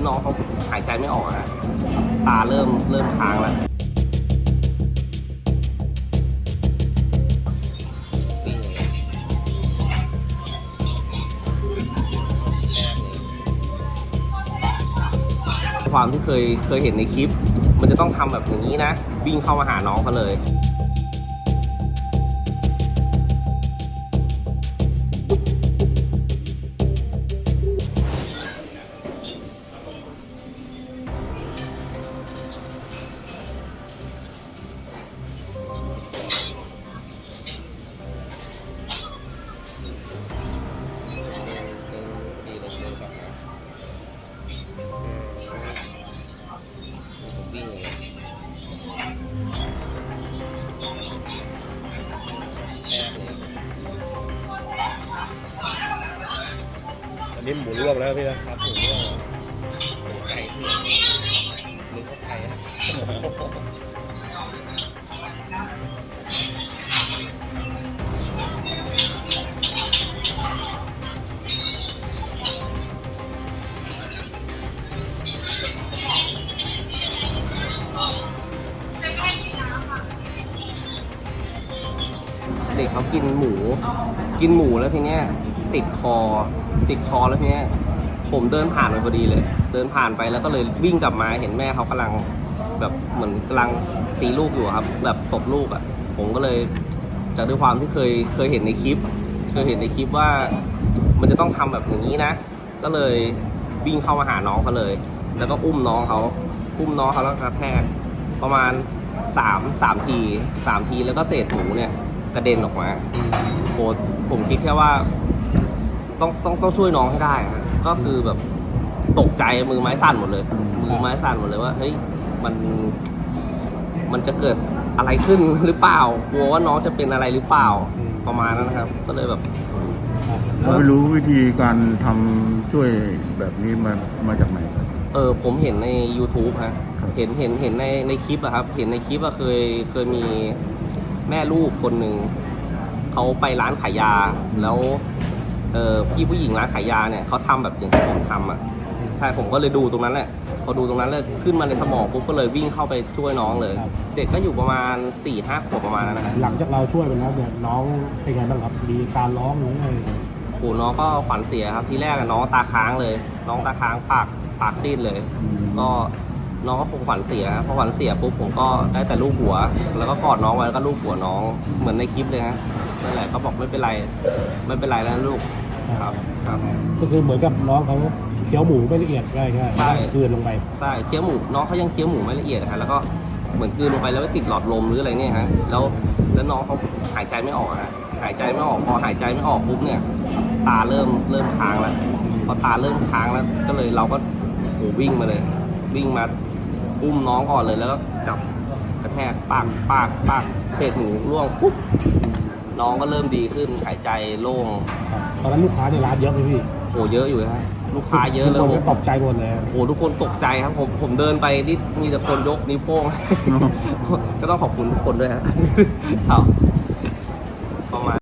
แล้วน้องเขาหายใจไม่ออกอะฮะตาเริ่มเริ่มค้างแล้วความที่เคยเคยเห็นในคลิป มันจะต้องทำแบบอย่างนี้นะ วิ่งเข้ามาหาน้องเขาเลย อันนี้หมูลวกแล้วพี่นะครับหมูเรื่องหมูไก่เสือหรือข้าวไก่อะเด็กเขากินหมู กินหมูแล้วทีเนี้ยติดคอ ติดคอแล้วทีเนี้ยผมเดินผ่านไปพอดีเลย เดินผ่านไปแล้วก็เลยวิ่งกลับมาเห็นแม่เขากำลังแบบเหมือนกำลังตีลูกอยู่ครับ แบบตบลูกอะ ผมก็เลยจากด้วยความที่เคยเคยเห็นในคลิป เคยเห็นในคลิปว่ามันจะต้องทำแบบอย่างนี้นะ ก็เลยวิ่งเข้ามาหาน้องเขาเลย แล้วก็อุ้มน้องเขาอุ้มน้องเขาแล้วกระแทกประมาณสามสามทีสามทีแล้วก็เศษหมูเนี่ยกระเด็นออกมาโหผมคิดแค่ว่า ต้องต้องต้องช่วยน้องให้ได้ฮะก็คือแบบตกใจมือไม้สั่นหมดเลย มือไม้สั่นหมดเลยว่าเฮ้ยมันมันจะเกิดอะไรขึ้นหรือเปล่ากลัวว่าน้องจะเป็นอะไรหรือเปล่าประมาณนั้นนะครับ ก็เลยแบบเราไม่รู้วิธีการทำช่วยแบบนี้มามาจากไหนครับเออผมเห็นใน YouTube ฮะครับเห็นเห็นเห็นในในคลิปอะครับ เห็นในคลิปอะเคยเคยมีแม่ลูกคนหนึ่งเขาไปร้านขายยาแล้ว เออพี่ผู้หญิงร้านขายยาเนี่ยเขาทำแบบอย่างที่ผมทำอะใช่ผมก็เลยดูตรงนั้นแหละพอดูตรงนั้นเลยขึ้นมาในสมองปุ๊บก็เลยวิ่งเข้าไปช่วยน้องเลยเด็กก็อยู่ประมาณ4ี่ห้าขวบประมาณนั้นนะครับหลังจากเราช่วยไปแล้วเนี่ยน้องเป็นไงบ้างครับมีการร้องหรือไงโอ้น้องก็ขวัญเสียครับทีแรกอะน้องตาค้างเลย น้องตาค้างปากปากซีดเลย ก็ น้องก็คงขวัญเสียครับพอขวัญเสียปุ๊บผมก็ได้แต่ลูกหัว แล้วก็กอดน้องไว้แล้วก็ลูกหัวน้องเหมือนในคลิปเลยฮะนั่นแหละเขาบอกไม่เป็นไรไม่เป็นไรแล้วลูกครับครับ ก็คือเหมือนกับน้องเขาเคี้ยวหมูไม่ละเอียดง่ายง่ายใช่คืนลงไปใช่เคี้ยวหมูน้องเขายังเคี้ยวหมูไม่ละเอียดฮะแล้วก็เหมือนกลืนลงไปแล้วไม่ติดหลอดลมหรืออะไรเนี่ยฮะแล้วแล้วน้องเขาหายใจไม่ออกฮะหายใจไม่ออกพอหายใจไม่ออกปุ๊บเนี่ย ตาเริ่มเริ่มค้างแล้วพอตาเริ่มค้างแล้วก็เลยเราก็โหวิ่งมาเลย วิ่งมา อุ้มน้องก่อนเลยแล้วก็จับกระแทกปากปากปากเศษหมูร่วงปุ๊บน้องก็เริ่มดีขึ้นหายใจโล่งครับตอนนั้นลูกค้าในร้านเยอะไหมพี่โหเยอะอยู่ฮะลูกค้าเยอะเลยทุกคนโหก็ตกใจหมดเลยโหทุกคนตกใจครับผมผมเดินไปนี่มีแต่คนยกนิ้วโป้งก็ต้องขอบคุณทุกคนด้วยฮะครับประมาณ